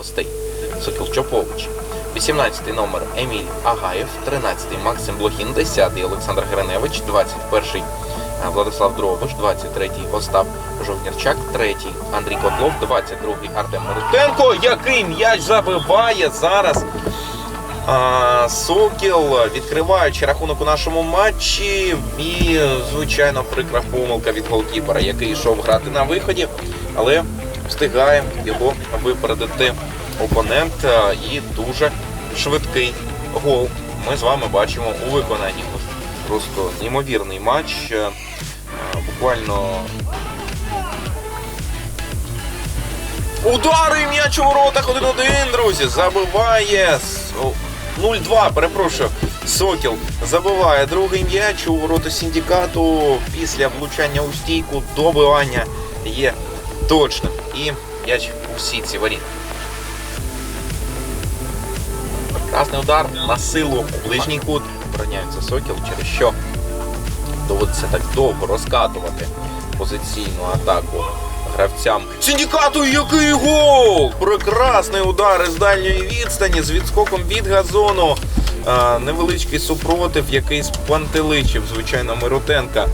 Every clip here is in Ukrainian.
гостей. Сокіл Чопович. 18 номер Еміль Агаєв, 13 Максим Блохін, 10 Олександр Гриневич, 21 Владислав Дробиш, 23 Остап Жовнірчак, 3 Андрій Котлов, 22 Артем Мирутенко. Який м'яч забиває зараз а, Сокіл, відкриваючи рахунок у нашому матчі. І, звичайно, прикра помилка від голкіпера, який йшов грати на виході, але встигає його випередити опонент. І дуже швидкий гол. Ми з вами бачимо у виконанні. Просто неймовірний матч. Е, Буквально Удари м'яч у воротах 1-1, друзі. Забиває 0-2, перепрошую. Сокіл забиває другий м'яч у ворота синдикату після влучання у стійку. Добивання є точним. І м'яч у сітці воріт. Прекрасний удар на силу у ближній кут. Обороняється Сокіл, через що доводиться так довго розкатувати позиційну атаку гравцям. Синдикату який гол! Прекрасний удар із дальньої відстані з відскоком від газону. А, невеличкий супротив, який спантеличив, звичайно, Миротенка.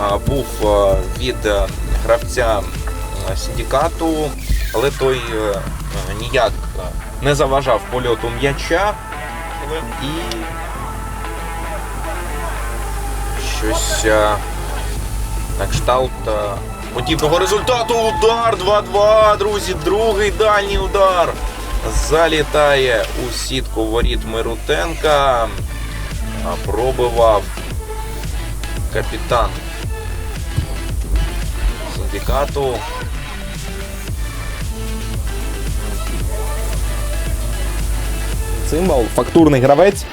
А, був а, від а, гравця синдикату, але той е, ніяк не заважав польоту м'яча. І щось на кшталт подібного результату. Удар 2-2, друзі. Другий дальній удар. Залітає у сітку воріт Мирутенка. Пробивав капітан синдикату. Цимбал, фактурний гравець,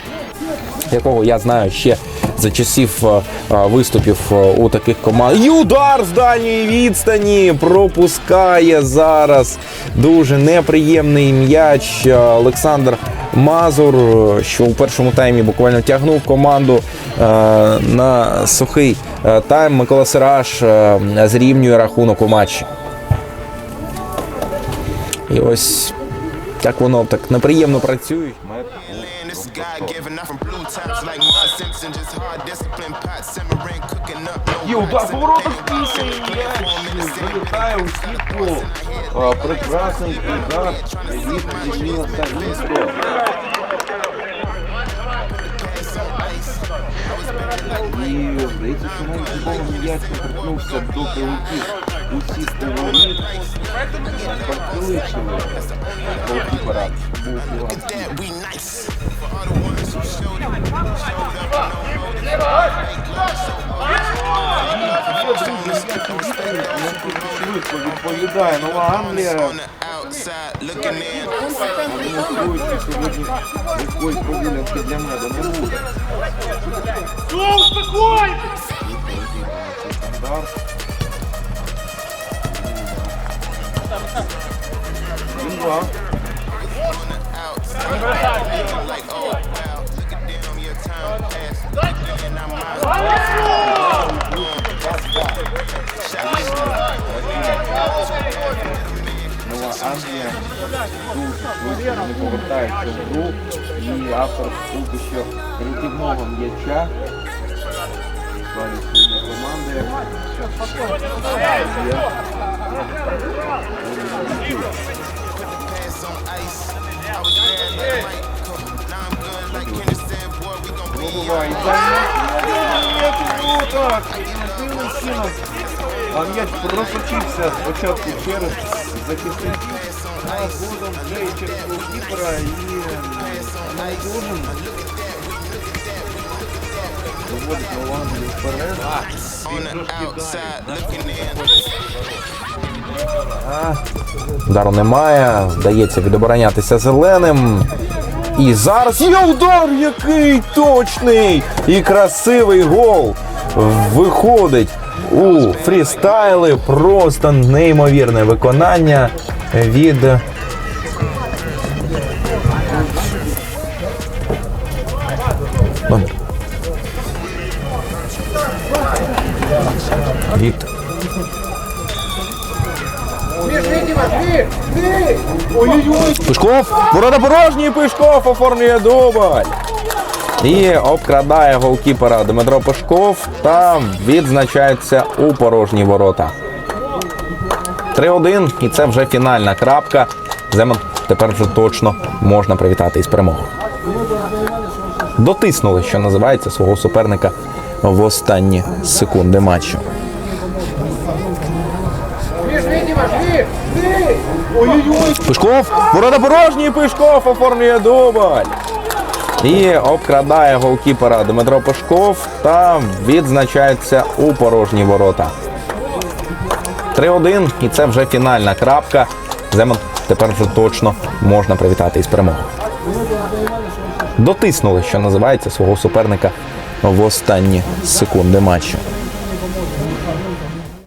якого я знаю ще за часів е, е, виступів е, у таких команд. І удар з дальньої відстані пропускає зараз. Дуже неприємний м'яч. Олександр Мазур, що у першому таймі буквально тягнув команду на сухий тайм. Микола Сираш е, зрівнює рахунок у матчі. І ось так воно так неприємно працює. Man, this is God given. I'm from blue tops like Mud Simpson. Just hard discipline, pot simmering, cooking up. No І удар по воротах Same пісень form in the same залітає у сітку. А, Прекрасний удар від Еміла Савінського. І здається, що навіть футбольний м'яч торкнувся до прилетів у сітку воріт. Приличили голкіпера. Був Швидко відповідає Нова Англія. сьогодні повільності для меду не буде. Англія дуже швидко вони повертаються в гру. І автор поки що рятівного м'яча. Далі своєї команди. Є. Pass on ice. I was bad like Michael. Now I'm good like Henderson. Boy, we gon' be Пробуває. М'яч у воротах. І дивним чином. А м'яч просочився спочатку через захисник. А згодом вже і через голкіпера і навіть кожен доводить Голландію вперед. Удару немає, вдається відоборонятися зеленим. І зараз є удар, який точний і красивий гол. Виходить у фрістайли. Просто неймовірне виконання від. Від Пишков, ворота порожні, Пишков оформлює дубль. І обкрадає голкіпера Дмитро Пишков та відзначається у порожні ворота. 3-1, і це вже фінальна крапка. Земан тепер вже точно можна привітати із перемогою. Дотиснули, що називається, свого суперника в останні секунди матчу. Пишков, ворота порожні, Пишков оформлює дубль. І обкрадає голкіпера Дмитро Пашков та відзначається у порожні ворота. 3-1, і це вже фінальна крапка. Земан тепер вже точно можна привітати із перемогою. Дотиснули, що називається, свого суперника в останні секунди матчу.